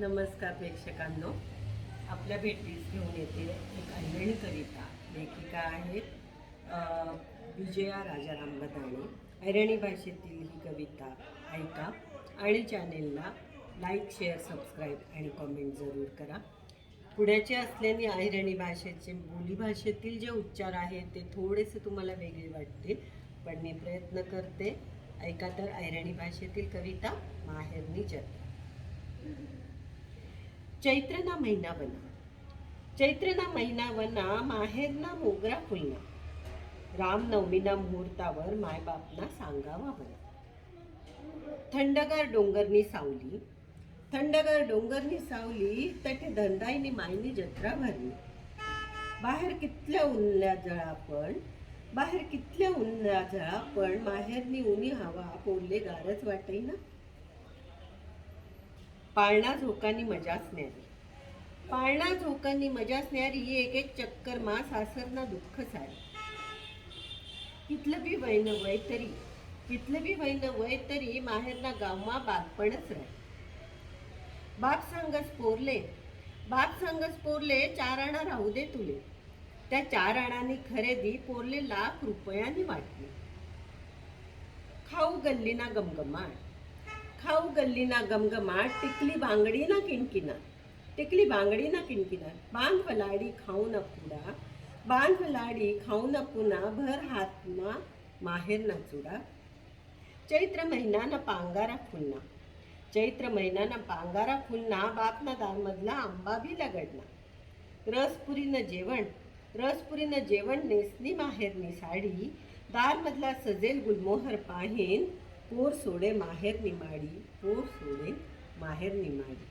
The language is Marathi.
नमस्कार प्रेक्षकांनो. आपल्या भेटीस घेऊन येते एक अहिरणी कविता लेखिका आहेत विजया राजाराम बदाणे अहिरणी भाषेतील ही कविता ऐका आणि चॅनेलला लाईक शेअर सबस्क्राईब आणि कॉमेंट जरूर करा. पुढ्याचे असल्याने अहिरणी भाषेचे बोलीभाषेतील जे उच्चार आहेत ते थोडेसे तुम्हाला वेगळे वाटतील पण मी प्रयत्न करते. ऐका तर अहिरणी भाषेतील कविता माहेरनी जत्रा. चैत्रना महिना बना चैत्रना महिना वना माहेरना मोगरा फुलना रामनवमीना मुहूर्तावर मायबापना सांगावा बना थंडगार डोंगरनी सावली। थंडगार डोंगरनी सावली तटे धंदाईनी मायनी जत्रा भरली। बाहेर कितल्या उन्ह्या जळा पण बाहेर कितल्या उन्ह्या जळा पण माहेरनी उनी हवा पोलले गारच वाटई ना पाळणा झोकांनी मजाच न्यारी पाळणा झोकांनी मजाच न्यारी एक एक चक्कर मा सासरना दुःख सारी कितलं बी वैन वय तरी कितलं बी वैन वय तरी माहेरना गावमा बालपणच राही बाप सांगस पोरले बाप सांगस पोरले चार आणा राहू दे तुले. त्या चार आणांनी खरेदी पोरले लाख रुपयांनी वाटली. खाऊ गल्लीना गमगमाट. खाऊ गल्लीना गमगमाट टिकली बांगडी ना किणकिना टिकली बांगडी ना किणकिना बांध वलाडी खाऊ न पुडा. बांध वलाडी खाऊ न पुना भर हातमा माहेर ना चुडा चैत्र महिना ना पांगारा फुलना. चैत्र महिना ना पांगारा फुलना बापना दारमधला आंबा बी लगडना. रसपुरीनं जेवण रसपुरीनं जेवण नेसली माहेरनी साडी दारमधला सजेल गुलमोहर पाहीन पोर सोडे माहेर निमाडी पोर सोडे माहेर निमाडी.